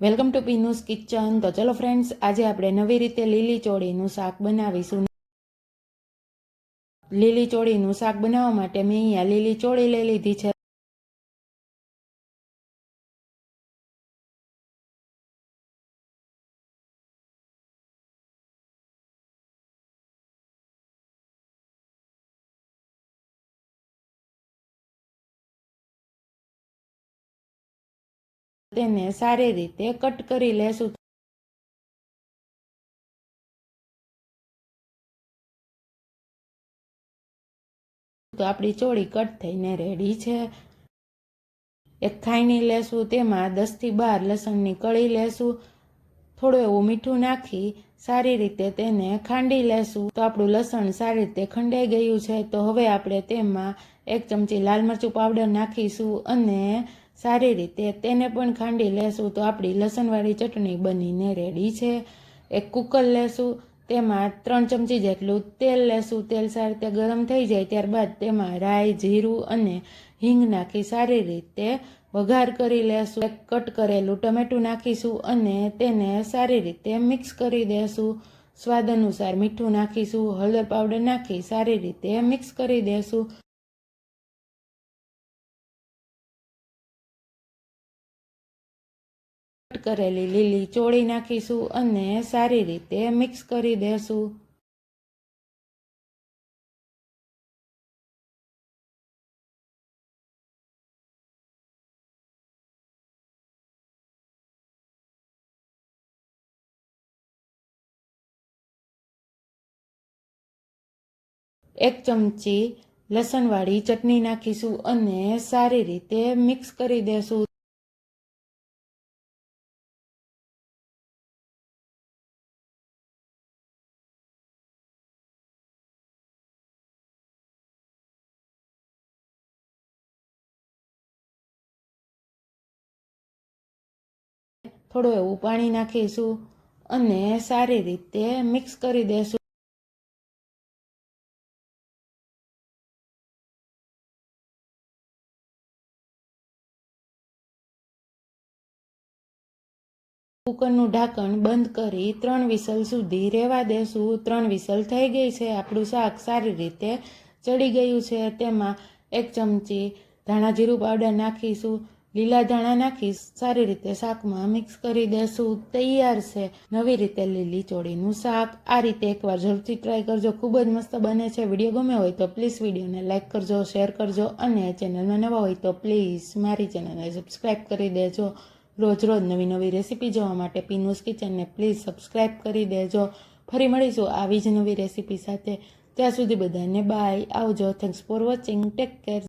Welcome to પીનુસ kitchen. તો ચલો friends આજે આપણે નવી રીતે લીલી ચોળીનું શાક બનાવીશું. લીલી ચોળીનું શાક બનાવવા માટે મેં અહીંયા લીલી ચોળી લઈ લીધી છે. તેને સારી રીતે કટ કરી લેશું. તો આપણી ચોળી કટ થઈને રેડી છે. એક ખાયણી લેશું, તેમાં દસથી બાર લસણની કળી લેશું. થોડું એવું મીઠું નાખી સારી રીતે તેને ખાંડી લેશું. તો આપણું લસણ સારી રીતે ખંડાઈ ગયું છે. તો હવે આપણે તેમાં એક ચમચી લાલ મરચું પાવડર નાખીશું અને સારી રીતે તેને પણ ખાંડી લેશું તો આપણી લસણવાળી ચટણી બનીને રેડી છે. એક કુકર લેશું, તેમાં ત્રણ ચમચી જેટલું તેલ લેશું. તેલ સારી રીતે ગરમ થઈ જાય ત્યારબાદ તેમાં રાઈ, જીરું અને હિંગ નાખી સારી રીતે વઘાર કરી લેશું. એક કટ કરેલું ટમેટું નાખીશું અને તેને સારી રીતે મિક્સ કરી દેશું. સ્વાદ અનુસાર મીઠું નાખીશું, હળદર પાવડર નાખી સારી રીતે મિક્સ કરી દેશું. કટ કરેલી લીલી ચોળી નાખીશું અને સારી રીતે મિક્સ કરી દેશું. એક ચમચી લસણવાળી ચટણી નાખીશું અને સારી રીતે મિક્સ કરી દેશું. થોડું એવું પાણી નાખીશું અને સારી રીતે મિક્સ કરી દેશું. કુકરનું ઢાંકણ બંધ કરી ત્રણ વિસલ સુધી રહેવા દેશું. ત્રણ વિસલ થઈ ગઈ છે. આપણું શાક સારી રીતે ચડી ગયું છે. તેમાં એક ચમચી ધાણા જીરું પાવડર નાખીશું. લીલા ધાણા નાખી સારી રીતે શાકમાં મિક્સ કરી દેશું. તૈયાર છે. નવી રીતે લીલી ચોળીનું શાક. આ રીતે એકવાર જરૂરથી ટ્રાય કરજો. ખૂબ જ મસ્ત બને છે. વીડિયો ગમે હોય તો પ્લીઝ વિડીયોને લાઇક કરજો શેર કરજો અને ચેનલમાં નવા હોય તો પ્લીઝ મારી ચેનલને સબસ્ક્રાઈબ કરી દેજો. રોજ રોજ નવી નવી રેસીપી જોવા માટે પીનુસ કિચનને પ્લીઝ સબસ્ક્રાઈબ કરી દેજો. ફરી મળીશું આવી જ નવી રેસીપી સાથે. ત્યાં સુધી બધાને બાય આવજો. Thanks for watching take care